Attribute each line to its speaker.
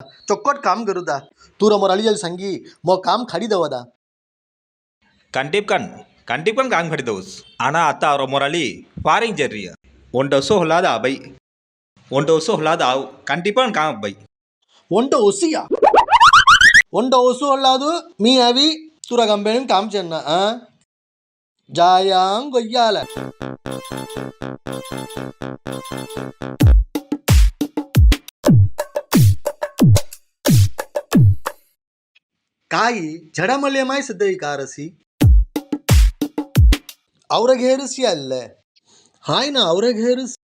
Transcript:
Speaker 1: ચોક્કટ કામ કરું તા તું રમો અલી જલ સંગી મો કામ ખાડી દવા દા
Speaker 2: கண்டிப்பான் கண்டிப்பான் காங் கடிதவுஸ் ஆனால் அத்தா அவர முரளி ஃபாரிங் ஜெர்ரிய ஒன்ட ஒசோ ஹொல்லாத அபை ஒன்ட ஒசோ ஹொல்லாத ஆவு கண்டிப்பான் காம் அபை
Speaker 1: ஒன்ட்ட ஒசியா ஒன்ட்ட ஒசு அல்லாது மீ அவி துர கம்பெனி காம் சென்ன ஆ ஜாயாங் கொய்யால ಕಾಯಿ ಜಡಮಲೆ ಮಾಯಿಸಿದ್ದೆ ಈ ಕಾರಸಿ. ಅವ್ರಗೇರಿಸಿ ಅಲ್ಲೇ. ಹಾಯ್ನ ಅವ್ರಗೇರಿಸಿ